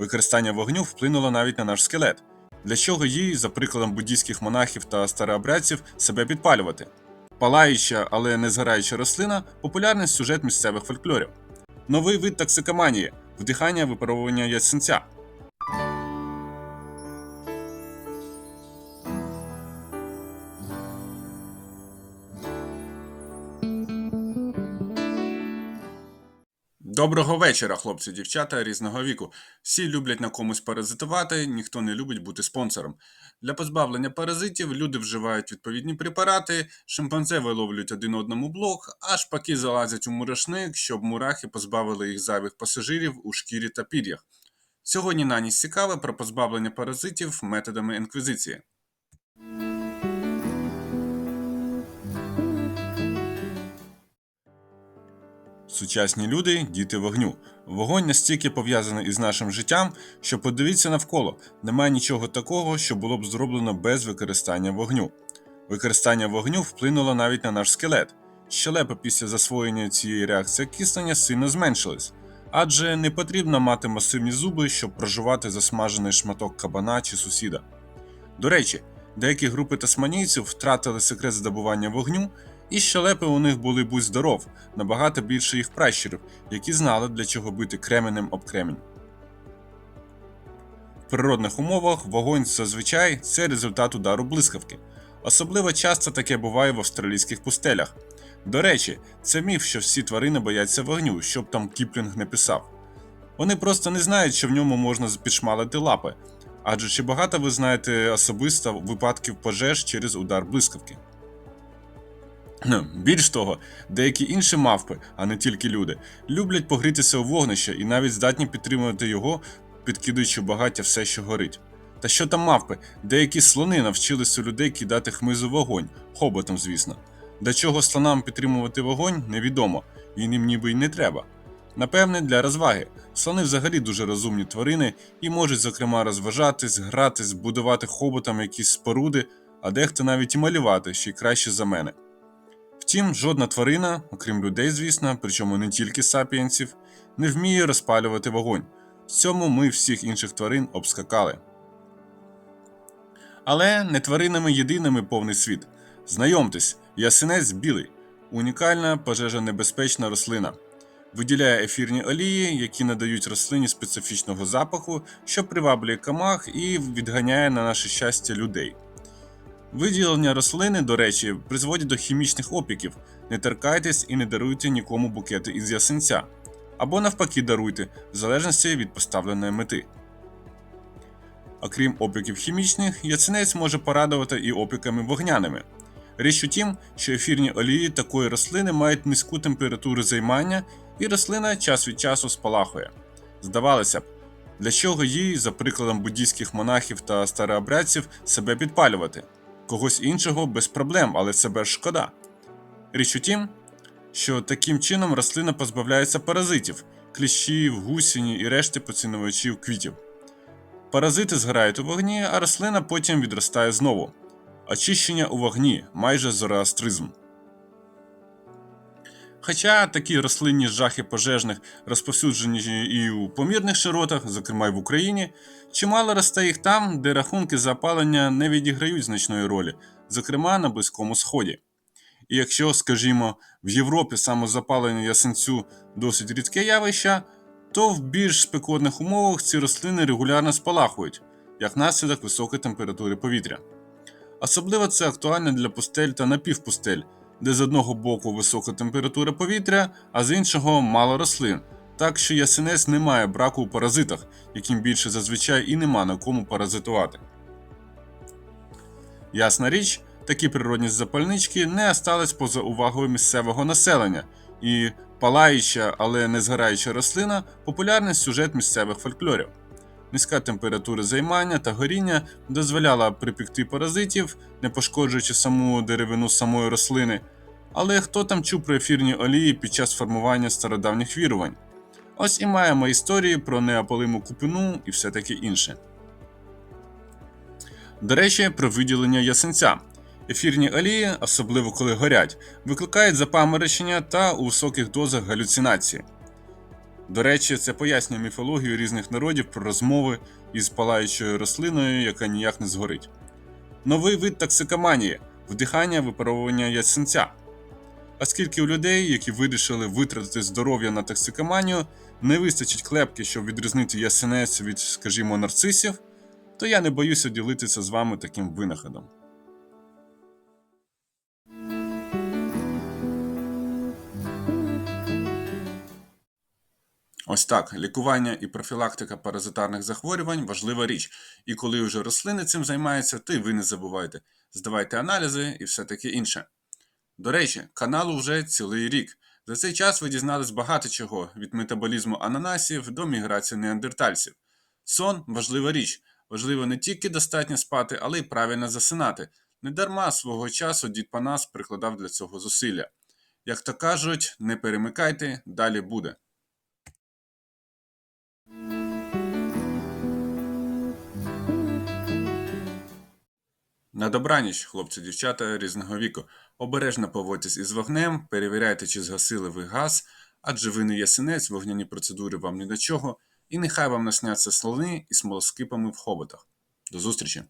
Використання вогню вплинуло навіть на наш скелет. Для чого їй, за прикладом буддійських монахів та старообрядців, себе підпалювати? Палаюча, але не згораюча рослина популярний сюжет місцевих фольклорів. Новий вид токсикоманії вдихання випаровування ясенця. Доброго вечора, хлопці, дівчата різного віку. Всі люблять на комусь паразитувати, ніхто не любить бути спонсором. Для позбавлення паразитів люди вживають відповідні препарати, шимпанзе виловлюють один одному блок, а шпаки залазять у мурашник, щоб мурахи позбавили їх зайвих пасажирів у шкірі та пір'ях. Сьогодні на ніч цікаве про позбавлення паразитів методами інквізиції. Сучасні люди діти вогню. Вогонь настільки пов'язаний із нашим життям, що подивіться навколо, немає нічого такого, що було б зроблено без використання вогню. Використання вогню вплинуло навіть на наш скелет. Щелепи після засвоєння цієї реакції киснення сильно зменшились, адже не потрібно мати масивні зуби, щоб проживати засмажений шматок кабана чи сусіда. До речі, деякі групи тасманійців втратили секрет здобування вогню, і щелепи у них були будь здоров, набагато більше їх пращурів, які знали, для чого бити кременем об кремінь. В природних умовах вогонь зазвичай це результат удару блискавки. Особливо часто таке буває в австралійських пустелях. До речі, це міф, що всі тварини бояться вогню, щоб там Кіплінг не писав. Вони просто не знають, що в ньому можна підшмалити лапи. Адже чи багато ви знаєте особисто випадків пожеж через удар блискавки? Більш того, деякі інші мавпи, а не тільки люди, люблять погрітися у вогнище і навіть здатні підтримувати його, підкидуючи багаття все, що горить. Та що там мавпи, деякі слони навчилися у людей кидати хмизу вогонь, хоботом, звісно. До чого слонам підтримувати вогонь, невідомо, і їм ніби й не треба. Напевне, для розваги. Слони взагалі дуже розумні тварини і можуть, зокрема, розважатись, гратись, будувати хоботом якісь споруди, а дехто навіть і малювати, ще й краще за мене. Втім, жодна тварина, окрім людей, звісно, причому не тільки сапіенсів, не вміє розпалювати вогонь. В цьому ми всіх інших тварин обскакали. Але не тваринами єдиними повний світ. Знайомтесь, ясенець білий, унікальна пожежонебезпечна рослина. Виділяє ефірні олії, які надають рослині специфічного запаху, що приваблює камах і відганяє на наше щастя людей. Виділення рослини, до речі, призводять до хімічних опіків. Не торкайтесь і не даруйте нікому букети із ясенця. Або навпаки даруйте, в залежності від поставленої мети. Окрім опіків хімічних, ясенець може порадувати і опіками вогняними. Річ у тім, що ефірні олії такої рослини мають низьку температуру займання, і рослина час від часу спалахує. Здавалося б, для чого їй, за прикладом буддійських монахів та старообрядців, себе підпалювати? Когось іншого без проблем, але себе ж шкода. Річ у тім, що таким чином рослина позбавляється паразитів, кліщів, гусіні і решти поцінувачів квітів. Паразити згорають у вогні, а рослина потім відростає знову. Очищення у вогні майже зороастризм. Хоча такі рослинні жахи пожежних розповсюджені і у помірних широтах, зокрема й в Україні, чимало росте їх там, де рахунки за опалення не відіграють значної ролі, зокрема на Близькому Сході. І якщо, скажімо, в Європі самозапалення ясенцю досить рідке явище, то в більш спекотних умовах ці рослини регулярно спалахують, як наслідок високої температури повітря. Особливо це актуально для пустель та напівпустель, де з одного боку висока температура повітря, а з іншого мало рослин, так що ясенець не має браку у паразитах, яким більше зазвичай і нема на кому паразитувати. Ясна річ, такі природні запальнички не остались поза увагою місцевого населення, і палаюча, але не згораюча рослина популярний сюжет місцевих фольклорів. Низька температура займання та горіння дозволяла припікти паразитів, не пошкоджуючи саму деревину самої рослини. Але хто там чув про ефірні олії під час формування стародавніх вірувань? Ось і маємо історії про неопалиму купину і все таке інше. До речі, про виділення ясенця. Ефірні олії, особливо коли горять, викликають запаморочення та у високих дозах галюцинації. До речі, це пояснює міфологію різних народів про розмови із палаючою рослиною, яка ніяк не згорить. Новий вид токсикоманії вдихання випаровування ясенця. Оскільки у людей, які вирішили витратити здоров'я на токсикоманію, не вистачить клепки, щоб відрізнити ясенець від, скажімо, нарцисів, то я не боюся ділитися з вами таким винаходом. Ось так, лікування і профілактика паразитарних захворювань важлива річ. І коли вже рослини цим займаються, то й ви не забувайте. Здавайте аналізи і все таке інше. До речі, каналу вже цілий рік. За цей час ви дізнались багато чого від метаболізму ананасів до міграції неандертальців. Сон важлива річ. Важливо не тільки достатньо спати, але й правильно засинати. Недарма свого часу дід Панас прикладав для цього зусилля. Як то кажуть, не перемикайте, далі буде. На добраніч, хлопці, дівчата різного віку. Обережно поводьтесь із вогнем, перевіряйте, чи згасили ви газ, адже ви не ясенець, вогняні процедури вам ні до чого, і нехай вам насняться слони із смолоскипами в хоботах. До зустрічі!